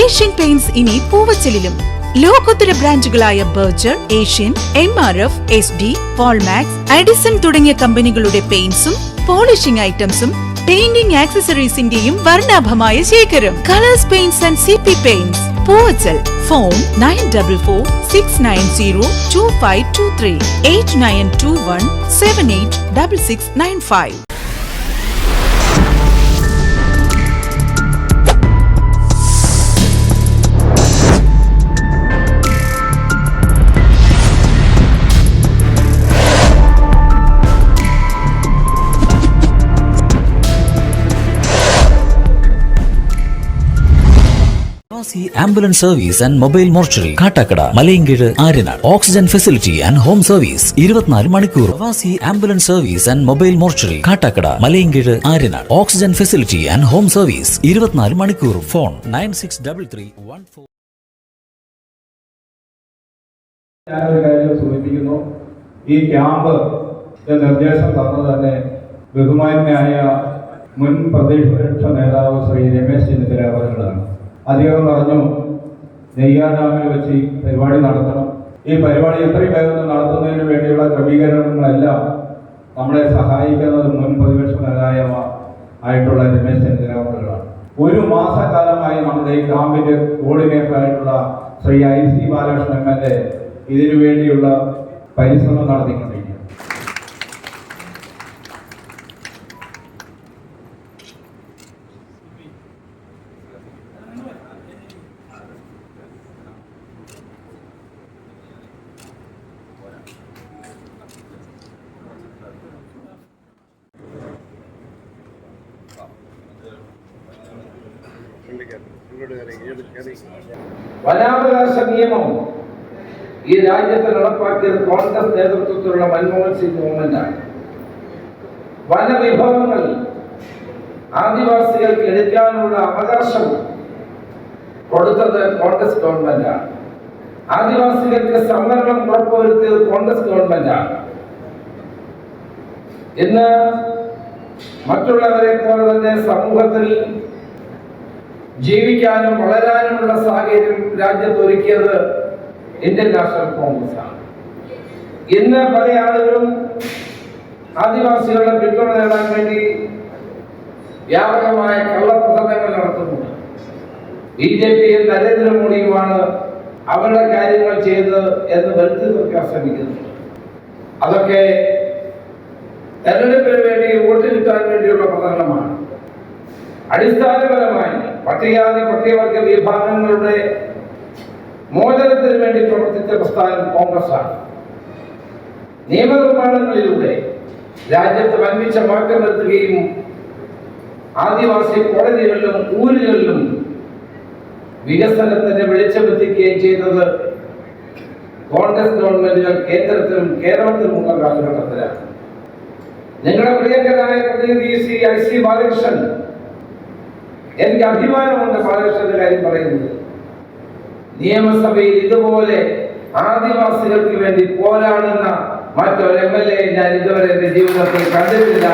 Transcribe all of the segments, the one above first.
Asian paints ഇനി പൂവച്ചലിലും. ലോകോത്തര ബ്രാൻഡുകളായ Berger Asian M R F S D Polmax Addison തുടങ്ങിയ കമ്പനികളുടെ പെയിന്റ്സും പോളിഷിംഗ് ഐറ്റംസും പെയിന്റിംഗ് ആക്സസറീസിന്റെയും വർണാഭമായ ശേഖരം. Colours paints and C P paints Poovachal. Phone nine double four six nine zero two five two three eight nine two one seven eight double six nine five Pravasi ambulance service and mobile mortuary Kattakada Malayinkeezh Aryanad oxygen facility and home service ഇരുപത്തിനാല് മണിക്കൂർ. Pravasi ambulance service and mobile mortuary Kattakada Malayinkeezh Aryanad oxygen facility and home service ഇരുപത്തിനാല് മണിക്കൂർ. Phone nine six double three one four ഈ camp നിർദ്ദേശം തന്നത് തന്നെ ബഹുമാന്യായ മുൻ പ്രതിപക്ഷ നേതാവ് ശ്രീ രമേശ് ചെന്നിത്തല അവരുകളാണ് അദ്ദേഹം പറഞ്ഞു നെയ്യാർ ഡാമിൽ വെച്ച് ഈ പരിപാടി നടത്തണം. ഈ പരിപാടി എത്രയും വേഗം നടത്തുന്നതിന് വേണ്ടിയുള്ള ക്രമീകരണങ്ങളെല്ലാം നമ്മളെ സഹായിക്കുന്നത് മുൻ പ്രതിപക്ഷ നേതാവ് ആയിട്ടുള്ള രമേശ് ചെന്നിത്തല അവരുകളാണ് ഒരു മാസക്കാലമായി നമ്മുടെ ഈ കോർഡിനേറ്റർ ആയിട്ടുള്ള Shri I C Balakrishnan M L A ഇതിനു വേണ്ടിയുള്ള പരിശ്രമം നടത്തിക്കൊണ്ടിരിക്കുന്നു വനാവകാശ നിയമം ഈ രാജ്യത്ത് നടപ്പാക്കിയത് കോൺഗ്രസ് നേതൃത്വത്തിലുള്ള മൻമോഹൻ സിംഗ് ഗവൺമെന്റാണ്. വനവിഭവങ്ങൾ ആദിവാസികൾക്ക് എടുക്കാനുള്ള അവകാശം കൊടുത്തത് കോൺഗ്രസ് ഗവൺമെന്റാണ്. ആദിവാസികൾക്ക് സംവരണം ഉറപ്പുവരുത്തിയത് കോൺഗ്രസ് ഗവൺമെന്റാണ്. ഇന്ന് മറ്റുള്ളവരെ പോലെ തന്നെ സമൂഹത്തിൽ ജീവിക്കാനും വളരാനുമുള്ള സാഹചര്യം രാജ്യത്ത് ഒരുക്കിയത് ഇന്ത്യൻ നാഷണൽ കോൺഗ്രസ് ആണ്. ഇന്ന് പല ആളുകളും ആദിവാസികളുടെ പിന്തുണ നേടാൻ വേണ്ടി വ്യാപകമായ കള്ളപ്രസംഗങ്ങൾ നടത്തുന്നുണ്ട്. ബി ജെ പിയും നരേന്ദ്രമോദിയുമാണ് അവരുടെ കാര്യങ്ങൾ ചെയ്ത് എന്ന് വരുത്തി തീർക്കാൻ ശ്രമിക്കുന്നു അതൊക്കെ തെരഞ്ഞെടുപ്പിന് വേണ്ടി വോട്ട് കിട്ടാൻ വേണ്ടിയുള്ള പ്രകടനമാണ് അടിസ്ഥാനപരമായി പട്ടികജാതി പട്ടികവർഗ വിഭാഗങ്ങളുടെ മോചനത്തിന് വേണ്ടി പ്രവർത്തിച്ച പ്രസ്ഥാനം കോൺഗ്രസ് ആണ് നിയമനിർമ്മാണങ്ങളിലൂടെ രാജ്യത്ത് വൻപിച്ച മാറ്റം വരുത്തുകയും ആദിവാസി കോടതികളിലും ഊരുകളിലും വികസനത്തിന് വെളിച്ചമെത്തിക്കുകയും ചെയ്തത് കോൺഗ്രസ് ഗവൺമെന്റുകൾ കേന്ദ്രത്തിലും കേരളത്തിലുമുള്ള കാലഘട്ടത്തിലാണ്. നിങ്ങളുടെ പ്രിയങ്കരായ പ്രതിനിധി ശ്രീ ഐ സി ബാലകൃഷ്ണൻ എനിക്ക് അഭിമാനമുണ്ട് ബാലകൃഷ്ണന്റെ കാര്യം പറയുന്നത്. നിയമസഭയിൽ ഇതുപോലെ ആദിവാസികൾക്ക് വേണ്ടി പോരാടുന്ന മറ്റൊരു എം എൽ എ ഞാൻ ഇതുവരെ എന്റെ ജീവിതത്തിൽ കണ്ടിട്ടില്ല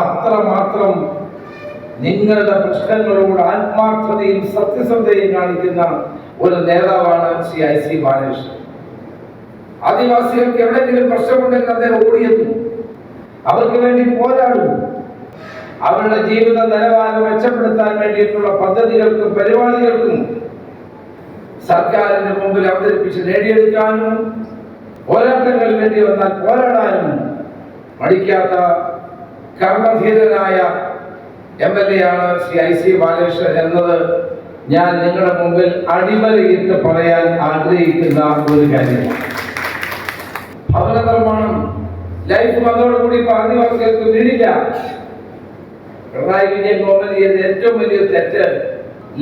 അത്ര മാത്രം നിങ്ങളുടെ പ്രശ്നങ്ങളോട് ആത്മാർത്ഥതയും സത്യസന്ധതയും കാണിക്കുന്ന ഒരു നേതാവാണ് ശ്രീ ഐ സി ബാലകൃഷ്ണൻ. ആദിവാസികൾക്ക് എവിടെയെങ്കിലും പ്രശ്നമുണ്ടെങ്കിൽ അദ്ദേഹം ഓടിയെത്തും. അവർക്ക് വേണ്ടി പോരാടും. അവരുടെ ജീവിത നിലവാരം മെച്ചപ്പെടുത്താൻ വേണ്ടിയിട്ടുള്ള പദ്ധതികൾക്കും പരിപാടികൾക്കും സർക്കാരിന്റെ മുമ്പിൽ അവതരിപ്പിച്ച് നേടിയെടുക്കാനും പോരാട്ടങ്ങളിൽ വേണ്ടി വന്നാൽ പോരാടാനും മടിക്കാത്ത കർമ്മധീരനായ എം എൽ എ ആണ് ശ്രീ ഐ സി ബാലകൃഷ്ണൻ എന്നത് ഞാൻ നിങ്ങളുടെ മുമ്പിൽ അടിമലയിട്ട് പറയാൻ ആഗ്രഹിക്കുന്ന ഒരു കാര്യമാണ്. ഭവന നിർമ്മാണം ലൈഫ് വന്നതോടുകൂടി ഇപ്പൊ ആദിവാസികൾക്ക് വീടില്ല. പിണറായി വിജയൻ ഗവൺമെന്റ് ചെയ്ത ഏറ്റവും വലിയ തെറ്റ്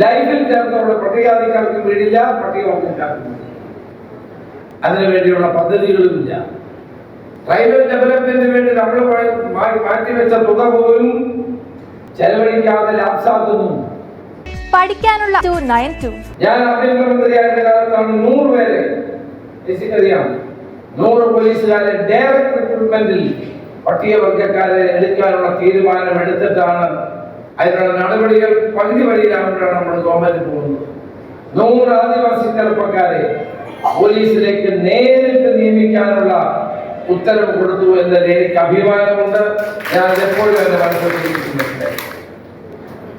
ലൈഫിൽ ചേർന്നവിടെ പട്ടികജാതിക്കാർക്ക് വീടില്ല പട്ടികവർഗക്കാർക്ക് വീടില്ല അതിനു വേണ്ടിയുള്ള പദ്ധതികളുമില്ല ട്രൈബൽ ഡെവലപ്മെന്റിന് വേണ്ടി നമ്മൾ മാറ്റിവെച്ച തുക പോലും ചെലവഴിക്കാതെ ലാപ്സാക്കുന്നു. പഠിക്കാനുള്ള ഞാൻ ആഭ്യന്തരമന്ത്രിയായിരുന്ന കാലത്താണ്? നൂറ് പേരെ. അറിയാം നൂറ് പോലീസുകാരെ ഡയറക്ട് റിക്രൂട്ട്മെന്റിൽ പട്ടികവർഗക്കാരെ എടുക്കാനുള്ള തീരുമാനം എടുത്തിട്ടാണ് അതിനുള്ള നടപടികൾ പകുതി വഴിയിലാകുമ്പോഴാണ് നമ്മൾ ഗവൺമെന്റ് പോകുന്നത്. നൂറ് ആദിവാസി ചെറുപ്പക്കാരെ പോലീസിലേക്ക് നേരിട്ട് നിയമിക്കാനുള്ള ഉത്തരവ് കൊടുത്തു എന്നതിൽ എനിക്ക് അഭിമാനമുണ്ട്. ഞാൻ എപ്പോഴും എന്റെ മനസ്സിലാക്കിയിട്ടുണ്ട്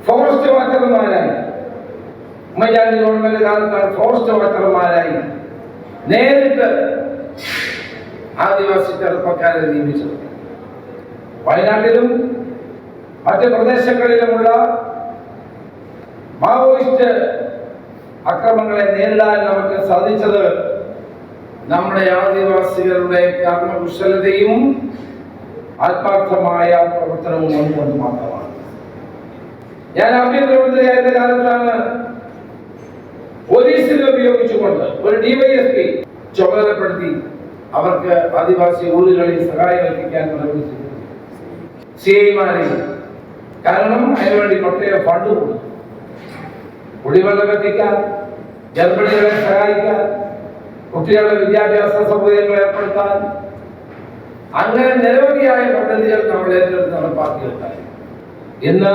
ഫോറസ്റ്റ് വാച്ചർമാരായി. ഉമ്മൻചാണ്ടി ഗവൺമെന്റ് കാലത്താണ് ഫോറസ്റ്റ് വാച്ചർമാരായി നേരിട്ട് ആദിവാസി ചെറുപ്പക്കാരെ നിയമിച്ചത്. വയനാട്ടിലും മറ്റ് പ്രദേശങ്ങളിലുമുള്ള മാവോയിസ്റ്റ് അക്രമങ്ങളെ നേരിടാൻ നമുക്ക് സാധിച്ചത് നമ്മുടെ ആദിവാസികളുടെ കർമ്മകുശലതയും ആത്മാർത്ഥമായ പ്രവർത്തനവും ഒന്നുകൊണ്ട് മാത്രമാണ്. ഞാൻ ആഭ്യന്തരമന്ത്രിയായിരുന്ന കാലത്താണ് പോലീസിനെ ഉപയോഗിച്ചുകൊണ്ട് ഒരു ഡിവൈഎസ്പി ചുമതലപ്പെടുത്തി അവർക്ക് ആദിവാസി ഊരുകളിൽ സഹായം എത്തിക്കാൻ ചെയ്തു സി ഐമാരെ കാരണം അതിനുവേണ്ടി പ്രത്യേക ഫണ്ട് കൊടുത്തു കുടിവെള്ളം എത്തിക്കാൻ ഗർഭിണികളെ സഹായിക്കാൻ കുട്ടികളുടെ വിദ്യാഭ്യാസ സൗകര്യങ്ങൾ ഏർപ്പെടുത്താൻ. അങ്ങനെ നിരവധിയായ പദ്ധതികൾ നമ്മൾ ഏറ്റെടുത്ത് നടപ്പാക്കിയിട്ടുണ്ടായി ഇന്ന്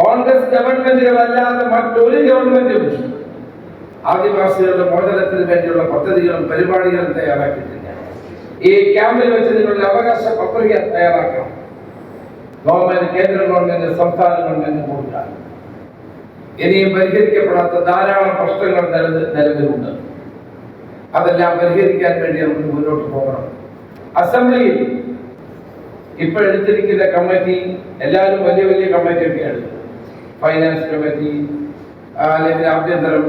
കോൺഗ്രസ് ഗവൺമെന്റുകളല്ലാതെ മറ്റൊരു ഗവൺമെന്റും ആദിവാസികളുടെ മോചനത്തിന് വേണ്ടിയുള്ള പദ്ധതികളും പരിപാടികളും തയ്യാറാക്കിയിട്ടില്ല. ഈ ക്യാമ്പിൽ വെച്ച് നിങ്ങളുടെ അവകാശ പത്രിക തയ്യാറാക്കണം. ഗവൺമെന്റ് കേന്ദ്ര ഗവൺമെന്റ് സംസ്ഥാന ഗവൺമെന്റ് കൂടിയാണ് ഇനിയും പരിഹരിക്കപ്പെടാത്ത ധാരാളം പ്രശ്നങ്ങൾ നിലവിലുണ്ട്. അതെല്ലാം പരിഹരിക്കാൻ വേണ്ടി നമുക്ക് മുന്നോട്ട് പോകണം. അസംബ്ലിയിൽ ഇപ്പോൾ എടുത്തിരിക്കുന്ന കമ്മിറ്റി എല്ലാവരും വലിയ വലിയ കമ്മിറ്റിയൊക്കെയാണ്. ഫൈനാൻസ് കമ്മിറ്റി അല്ലെങ്കിൽ ആഭ്യന്തരം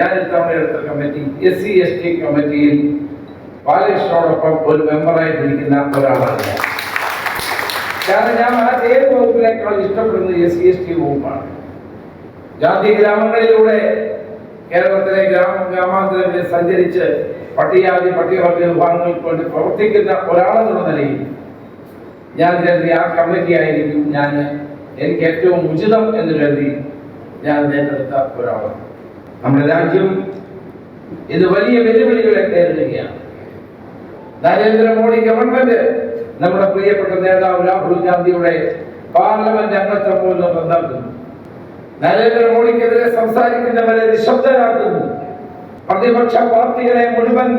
ഞാൻ ഇത്തവണ എടുത്ത committee S C S T കമ്മിറ്റിയിൽ ബാലകൃഷ്ണനോടൊപ്പം ഒരു മെമ്പറായിട്ടിരിക്കുന്ന ഒരാളാണ് കാരണം ഞാൻ ആ ഏത് വകുപ്പിനേക്കാൾ ഇഷ്ടപ്പെടുന്നത് എസ് സി എസ് ടി വകുപ്പാണ്. ജാതി ഗ്രാമങ്ങളിലൂടെ കേരളത്തിലെ ഗ്രാമ ഗ്രാമാന്തരങ്ങളിൽ സഞ്ചരിച്ച് പട്ടികജാതി പട്ടികവർഗ വിഭാഗങ്ങൾക്ക് വേണ്ടി പ്രവർത്തിക്കുന്ന ഒരാളെന്നുള്ള നിലയിൽ ഞാൻ കരുതി ആ കമ്മിറ്റി ആയിരിക്കും ഞാൻ എനിക്ക് ഏറ്റവും ഉചിതം എന്ന് കരുതി ഞാൻ ഏറ്റെടുത്ത ഒരാളാണ്. നമ്മുടെ രാജ്യം ഇത് വലിയ വെല്ലുവിളികളെ നേരിടുകയാണ്. നരേന്ദ്രമോദി ഗവൺമെന്റ് നമ്മുടെ പ്രിയപ്പെട്ട നേതാവ് രാഹുൽ ഗാന്ധിയുടെ പാർലമെന്റ് അംഗത്വം പോലും റദ്ദാക്കുന്നു നരേന്ദ്രമോദിക്കെതിരെ സംസാരിക്കുന്നവരെ നിശബ്ദരാക്കുന്നു. പ്രതിപക്ഷ പാർട്ടികളെ മുഴുവൻ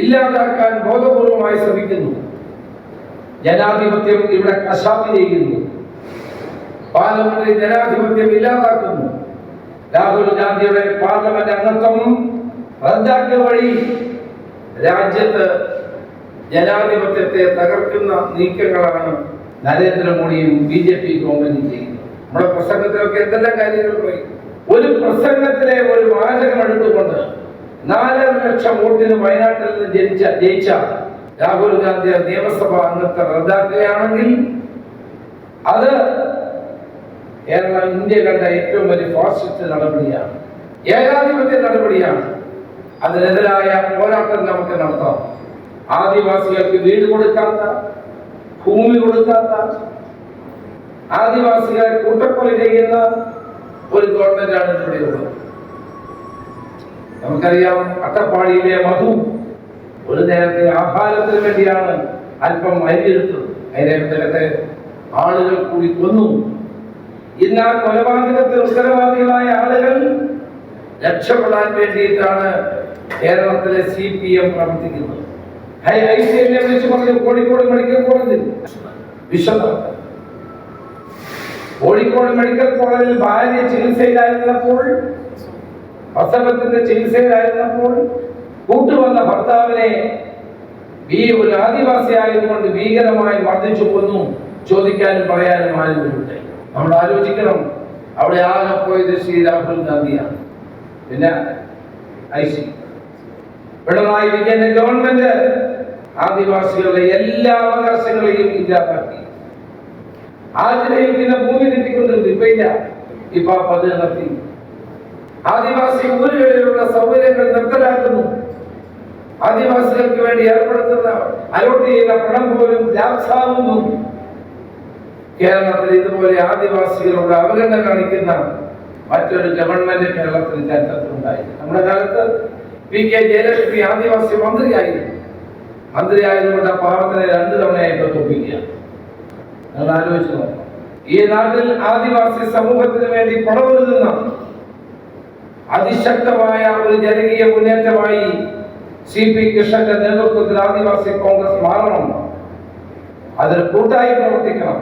ഇല്ലാതാക്കാൻ ബോധപൂർവമായി ശ്രമിക്കുന്നു. ജനാധിപത്യം ഇവിടെ കശാപ്പ് ചെയ്യുന്നു. പാർലമെന്റിൽ ജനാധിപത്യം ഇല്ലാതാക്കുന്നു. രാഹുൽ ഗാന്ധിയുടെ പാർലമെന്റ് അംഗത്വം റദ്ദാക്കിയ വഴി രാജ്യത്ത് ജനാധിപത്യത്തെ തകർക്കുന്ന നീക്കങ്ങളാണ് നരേന്ദ്രമോദിയും ബി ജെ പി ഗവൺമെന്റും ചെയ്യുന്നത്. നമ്മുടെ പ്രസംഗത്തിലൊക്കെ എന്തെല്ലാം കാര്യങ്ങൾ പറയും? ഒരു പ്രസംഗത്തിലെ ഒരു വാചകം എടുത്തുകൊണ്ട് നാലര ലക്ഷം വോട്ടിന് വയനാട്ടിൽ നിന്ന് ജനിച്ച ജയിച്ച രാഹുൽ ഗാന്ധി നിയമസഭാ അംഗത്തെ റദ്ദാക്കുകയാണെങ്കിൽ അത് കേരളം ഇന്ത്യ കണ്ട ഏറ്റവും വലിയ ഫാസിസ്റ്റ് നടപടിയാണ്. ഏകാധിപത്യ നടപടിയാണ്. അതിനെതിരായ പോരാട്ടം നമുക്ക് നടത്താം. ആദിവാസികൾക്ക് വീട് കൊടുക്കാത്ത ഭൂമി കൊടുക്കാത്ത ആദിവാസികളെ കൂട്ടക്കൊല ചെയ്യുന്ന ഒരു ഗവൺമെന്റാണ് ഇവിടെ ഉള്ളത്. നമുക്കറിയാം അട്ടപ്പാടിയിലെ മധു ഒരു നേരത്തെ ആഹാരത്തിന് വേണ്ടിയാണ് അല്പം അരിയെടുത്തത്. അതിനകത്തെ ആളുകൾ കൂടി കൊന്നു. ഇന്ന് ആ കൊലപാതകത്തിൽ ഉത്തരവാദികളായ ആളുകൾ രക്ഷപ്പെടാൻ വേണ്ടിയിട്ടാണ് കേരളത്തിലെ സി പി എം പ്രവർത്തിക്കുന്നത്. ഐ സി എല്ലിനെ വിളിച്ച് പറഞ്ഞു കോഴിക്കോട് മെഡിക്കൽ കോളേജിൽ. വിശദം. കോഴിക്കോട് മെഡിക്കൽ കോളേജിൽ ഭാര്യ ചികിത്സയിലായിരുന്നപ്പോൾ പ്രസവത്തിന്റെ ചികിത്സയിലായിരുന്നപ്പോൾ കൂട്ടുവന്ന ഭർത്താവിനെ ഈ ഒരു ആദിവാസി ആയതുകൊണ്ട് ഭീകരമായി മർദ്ദിച്ചു കൊന്നു. ചോദിക്കാനും പറയാനും ആരുമില്ല. നമ്മൾ ആലോചിക്കണം. അവിടെ ആകെ പോയത് ശ്രീ രാഹുൽ ഗാന്ധിയാണ്. പിന്നെ ഐ സി. പിണറായി ഗവൺമെന്റ് ആദിവാസികളുടെ എല്ലാ അവകാശങ്ങളെയും ഇല്ലാതാക്കി. ആദ്യം പിന്നെ ഭൂമി കിട്ടിക്കൊണ്ടിരുന്നു ഇപ്പൊ ഇല്ല. ഇപ്പൊ ആ പത് നിർത്തി. ആദിവാസി ഊരുകളിലുള്ള സൗകര്യങ്ങൾ നിർത്തലാക്കുന്നു. ആദിവാസികൾക്ക് വേണ്ടി ഏർപ്പെടുത്തുന്ന അലോട്ട് ചെയ്യുന്ന പണം പോലും ലാപ്സാവുന്നു കേരളത്തിൽ ഇതുപോലെ ആദിവാസികളോട് അവഗണന കാണിക്കുന്ന മറ്റൊരു ഗവൺമെന്റ് കേരളത്തിൽ ചരിത്രത്തിലുണ്ടായി. നമ്മുടെ കാലത്ത് പി കെ ജയലക്ഷ്മി ആദിവാസി മന്ത്രിയായിരുന്നു. മന്ത്രിയായതുകൊണ്ട് ആ പാവത്തിനെ രണ്ടു തവണയായി തൊപ്പിക്കുക നിങ്ങൾ ഈ നാട്ടിൽ ആദിവാസി സമൂഹത്തിന് വേണ്ടി പടവരുതുന്ന അതിശക്തമായ ഒരു ജനകീയ മുന്നേറ്റമായി സി പി കൃഷ്ണന്റെ നേതൃത്വത്തിൽ ആദിവാസി കോൺഗ്രസ് മാറണം. അതിൽ കൂട്ടായി പ്രവർത്തിക്കണം.